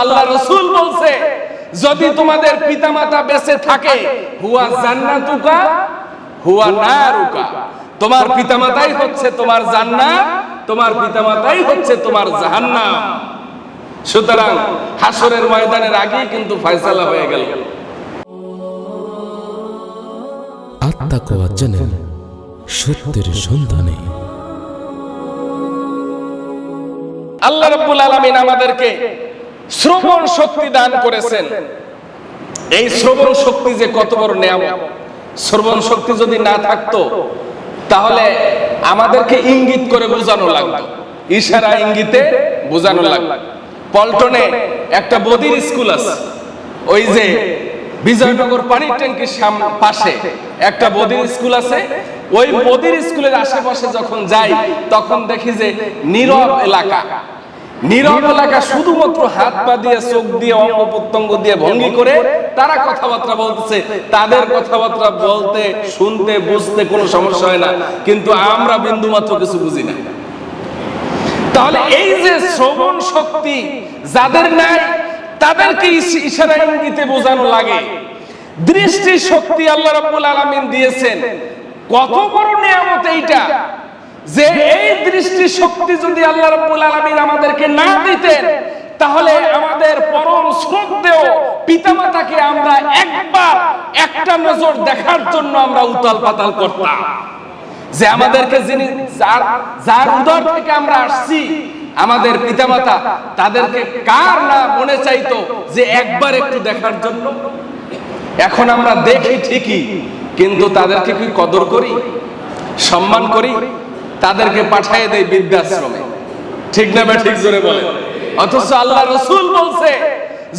আল্লাহ রসুল বলছে যদি তোমাদের পিতামাতা বেঁচে থাকে হুয়া জান্নাতুকা হুয়া নারুকা। তোমার পিতামাতাই হচ্ছে তোমার জান্নাত তোমার পিতামাতাই হচ্ছে তোমার জাহান্নাম। সুতরাং হাসরের ময়দানের আগেই কিন্তু ফয়সালা হয়ে গেল। আত্মাকোয়া চ্যানেল সত্যের সন্ধানে। আল্লাহ রাব্বুল আলামিন আমাদেরকে শ্রবণ শক্তি দান করেছেন। এই শ্রবণ শক্তি যে কত বড় নিয়ামত। শ্রবণ শক্তি যদি না থাকতো তাহলে আমাদেরকে ইঙ্গিত করে বোঝানো লাগতো। ইশারা ইঙ্গিতে বোঝানো লাগতো। পল্টনে একটা বদির স্কুল আছে। ওই যে বিজয়নগর পানির ট্যাঙ্কির সামনে পাশে একটা বদির স্কুল আছে। ওই বদির স্কুলের আশেপাশে যখন যাই তখন দেখি যে নীরব এলাকা। নীরব এলাকা শুধুমাত্র হাত পা দিয়ে, চোখ দিয়ে অঙ্গ প্রত্যঙ্গ দিয়ে ভঙ্গি করে তারা কথাবার্তা বলতেছে। তাদের কথাবার্তা বলতে, শুনতে, বুঝতে কোনো সমস্যা হয় না। কিন্তু আমরা বিন্দু মাত্র কিছু বুঝি না। তাহলে এই যে শ্রবণ শক্তি যাদের নাই, তাদেরকে ইশারা ইঙ্গিতে বোঝানো লাগে। দৃষ্টি শক্তি আল্লাহ রাব্বুল আলামিন দিয়েছেন। কত বড় নিয়ামত এইটা যে দৃষ্টি শক্তি যদি আল্লাহ রাব্বুল আলামিন আমাদেরকে না দিতেন, তাহলে আমাদের পরম শ্রদ্ধেয় পিতামাতাকে আমরা একবার একটা নজর দেখার জন্য আমরা উতাল পাতাল করতাম। যে আমাদেরকে যিনি যার যার উদর থেকে আমরা আসছি, আমাদের পিতামাতা তাদেরকে কার না মনে চাইতো যে একবার একটু দেখার জন্য? এখন আমরা দেখি ঠিকই, কিন্তু তাদেরকে কি কদর করি, সম্মান করি? তাদেরকে পাঠিয়ে দেয় বৃদ্ধাশ্রমে। ঠিক না ঠিক জোরে বলে অথচ আল্লাহ রসুল বলছে,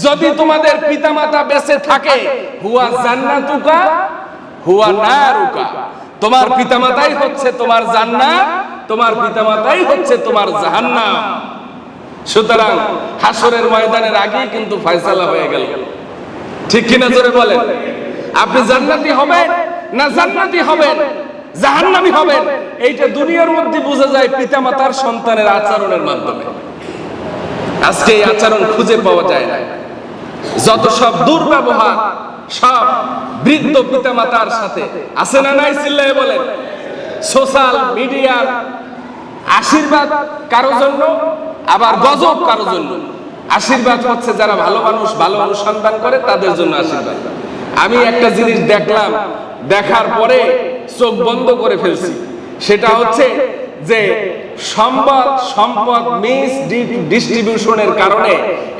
যদি তোমাদের পিতামাতা বেঁচে থাকে, হুয়া জান্নাতুকা, হুয়া নারুকা। তোমার পিতামাতাই হচ্ছে তোমার জান্নাত, তোমার পিতামাতাই হচ্ছে তোমার জাহান্নাম। সুতরাং হাসরের ময়দানের আগেই কিন্তু ফয়সালা হয়ে গেল। ঠিক কিনা জোরে বলেন? আপনি জান্নাতি হবেন না জান্নাতি হবেন? জাহান্নামী হবেন এইটা দুনিয়ার মধ্যে বোঝা যায় পিতামাতার সন্তানের আচরণের মাধ্যমে। আজকে এই আচরণ খুঁজে পাওয়া যায় না। যত সব দুর্ব্যবহার, সব বৃদ্ধ পিতামাতার সাথে আছে না নাই চিল্লায় বলেন? সোশ্যাল মিডিয়ার আশীর্বাদ কারও জন্য, আবার গজব কারও জন্য। আশীর্বাদ হচ্ছে যারা ভালো মানুষ, ভালো অনুসন্ধান করে, তাদের জন্য আশীর্বাদ। আমি একটা জিনিস দেখলাম, দেখার পরে চোখ বন্ধ করে ফেলছি। সেটা হচ্ছে যে সম্পদ সম্পদ মিস ডিস্ট্রিবিউশনের কারণে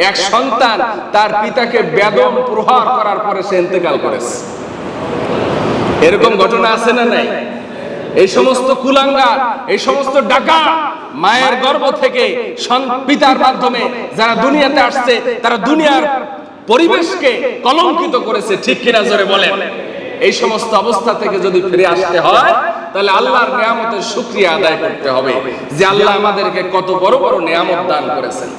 এক সন্তান তার পিতাকে বেদম প্রহার করার পরে সে ইন্তেকাল করেছে। এরকম ঘটনা আছে না নাই? এই সমস্ত কুলাঙ্গার এই সমস্ত ডাকা মায়ের গর্ভ থেকে পিতার মাধ্যমে যারা দুনিয়াতে আসছে তারা দুনিয়ার পরিবেশকে কলঙ্কিত করেছে ঠিক কিনা জোরে বলেন? এই সমস্ত অবস্থা থেকে যদি ফিরে আসতে হয়, তাহলে আল্লাহর নিয়ামতের শুকরিয়া আদায় করতে হবে যে আল্লাহ আমাদেরকে কত বড় বড় নিয়ামত দান করেছেন।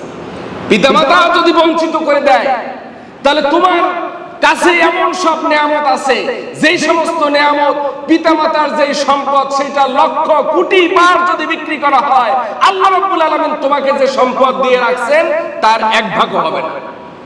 পিতামাতা যদি বঞ্চিত করে দেয়, তাহলে তোমার কাছে এমন সব নিয়ামত আছে, যেই সমস্ত নিয়ামত পিতামাতার যেই সম্পদ সেটা লক্ষ কোটি বার যদি বিক্রি করা হয়, আল্লাহ রাব্বুল আলামিন তোমাকে যে সম্পদ দিয়ে রাখছেন, তার এক ভাগও হবে না।